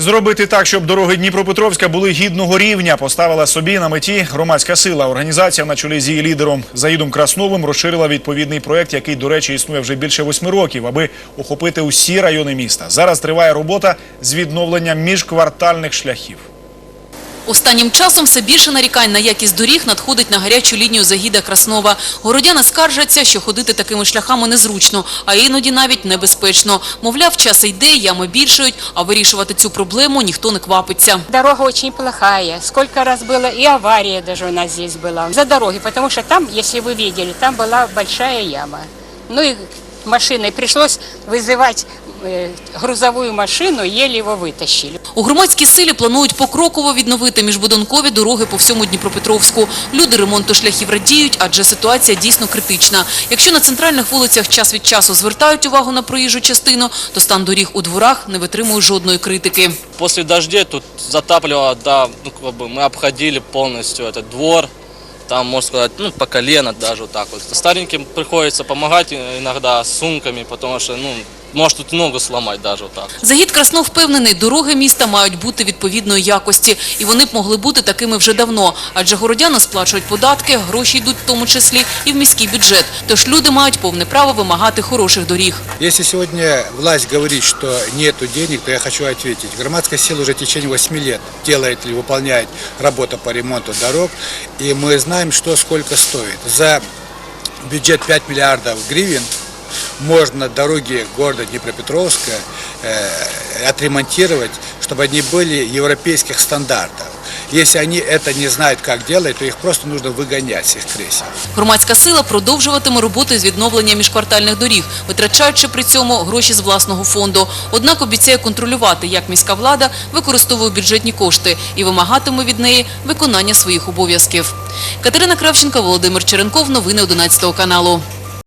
Зробити так, щоб дороги Дніпропетровська були гідного рівня, поставила собі на меті громадська сила. Організація на чолі з її лідером Заїдом Красновим розширила відповідний проект, який, до речі, існує вже більше восьми років, аби охопити усі райони міста. Зараз триває робота з відновлення міжквартальних шляхів. Останнім часом все більше нарікань на якість доріг надходить на гарячу лінію Загіда Краснова. Городяни скаржаться, що ходити такими шляхами незручно, а іноді навіть небезпечно. Мовляв, час йде, ями більшають, а вирішувати цю проблему ніхто не квапиться. Дорога очень плохая. Сколько раз было, и авария даже у нас здесь была. За дороги, потому что там, если вы видели, там была большая яма. Ну и машиной пришлось вызывать э, грузовую машину, еле его вытащили. У громадській силі планують покроково відновити міжбудинкові дороги по всьому Дніпропетровську. Люди ремонту шляхів радіють, адже ситуація дійсно критична. Якщо на центральних вулицях час від часу звертають увагу на проїжджу частину, то стан доріг у дворах не витримує жодної критики. После дождей тут затапливало, да, ну, как бы мы обходили полностью этот двор, там, можно сказать, ну, по колено даже вот так вот. Стареньким приходится помогать иногда с сумками, потому что, ну, может тут ногу сломать даже вот так. Загід Краснов впевнений, дороги міста мають бути відповідної якості. І вони б могли бути такими вже давно. Адже городяни сплачують податки, гроші йдуть в тому числі і в міський бюджет. Тож люди мають повне право вимагати хороших доріг. Если сегодня власть говорит, что нету денег, то я хочу ответить. Громадская сила уже в течение 8 лет делает или выполняет работу по ремонту дорог, и мы знаем, что сколько стоит. За бюджет 5 миллиардов гривен можно дороги города Днепропетровска э, отремонтировать, чтобы они были европейских стандартов. Если они это не знают, как делать, то их просто нужно выгонять с их кресел. Громадська сила продовжуватиме роботи з відновлення міжквартальних доріг, витрачаючи при цьому гроші з власного фонду. Однак обіцяє контролювати, як міська влада використовує бюджетні кошти і вимагатиме від неї виконання своїх обов'язків. Катерина Кравченко, Володимир Черенков. Новини 11 каналу.